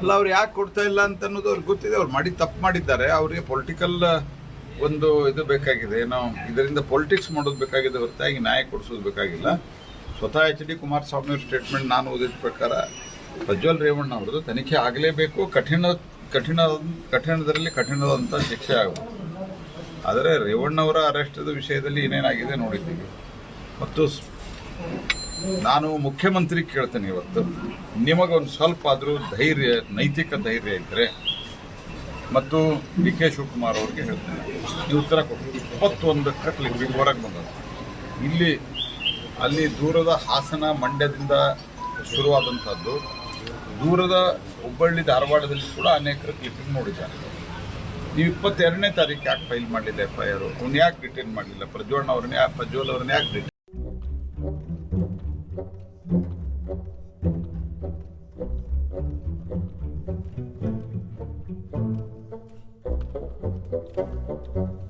ಅಲ್ಲ, ಅವ್ರು ಯಾಕೆ ಕೊಡ್ತಾ ಇಲ್ಲ ಅಂತ ಅನ್ನೋದು ಅವ್ರಿಗೆ ಗೊತ್ತಿದೆ. ಅವ್ರು ಮಾಡಿ ತಪ್ಪು ಮಾಡಿದ್ದಾರೆ. ಅವರಿಗೆ ಪೊಲಿಟಿಕಲ್ ಒಂದು ಇದು ಬೇಕಾಗಿದೆ. ಏನೋ ಇದರಿಂದ ಪೊಲಿಟಿಕ್ಸ್ ಮಾಡೋದು ಬೇಕಾಗಿದೆ ಹೊರತಾಗಿ ನ್ಯಾಯ ಕೊಡಿಸೋದು ಬೇಕಾಗಿಲ್ಲ. ಸ್ವತಃ ಎಚ್ ಡಿ ಕುಮಾರಸ್ವಾಮಿ ಅವ್ರ ಸ್ಟೇಟ್ಮೆಂಟ್ ನಾನು ಓದಿದ ಪ್ರಕಾರ, ಪ್ರಜ್ವಲ್ ರೇವಣ್ಣ ಅವ್ರದ್ದು ತನಿಖೆ ಆಗಲೇಬೇಕು. ಕಠಿಣ ಕಠಿಣ, ಕಠಿಣದಲ್ಲಿ ಕಠಿಣದಂಥ ಶಿಕ್ಷೆ ಆಗಬೇಕು. ಆದರೆ ರೇವಣ್ಣವರ ಅರೆಸ್ಟದ ವಿಷಯದಲ್ಲಿ ಏನೇನಾಗಿದೆ ನೋಡಿದ್ದೀವಿ. ಮತ್ತು ನಾನು ಮುಖ್ಯಮಂತ್ರಿ ಕೇಳ್ತೇನೆ ಇವತ್ತು. ನಿಮಗೊಂದು ಸ್ವಲ್ಪ ಆದರೂ ಧೈರ್ಯ, ನೈತಿಕ ಧೈರ್ಯ ಇದ್ದರೆ ಮತ್ತು ಡಿ ಕೆ ಶಿವಕುಮಾರ್ ಅವ್ರಿಗೆ ಹೇಳ್ತೇನೆ. ನೀವು ಉತ್ತರ ಕೊಟ್ಟು ಇಪ್ಪತ್ತೊಂದಕ್ಕೆ ಕ್ಲಿಪ್ಪಿಂಗ್ ಹೊರಗೆ ಬಂದದ್ದು. ಇಲ್ಲಿ, ಅಲ್ಲಿ ದೂರದ ಹಾಸನ ಮಂಡ್ಯದಿಂದ ಶುರುವಾದಂಥದ್ದು, ದೂರದ ಹುಬ್ಬಳ್ಳಿ ಧಾರವಾಡದಲ್ಲಿ ಕೂಡ ಅನೇಕರು ಕ್ಲಿಪ್ಪಿಂಗ್ ನೋಡಿದ್ದಾರೆ. ನೀವು ಇಪ್ಪತ್ತೆರಡನೇ ತಾರೀಕು ಯಾಕೆ ಫೈಲ್ ಮಾಡಲಿಲ್ಲ ಎಫ್ ಐ ಆರ್? ಅವ್ನು ಯಾಕೆ ಡಿಟೈನ್ ಮಾಡಲಿಲ್ಲ? ಪ್ರಜ್ವಲ್ ಅವ್ರನ್ನ ಯಾಕೆ ಪ್ರಜ್ವಲ್ ಅವ್ರನ್ನ ಯಾಕೆ Thank you.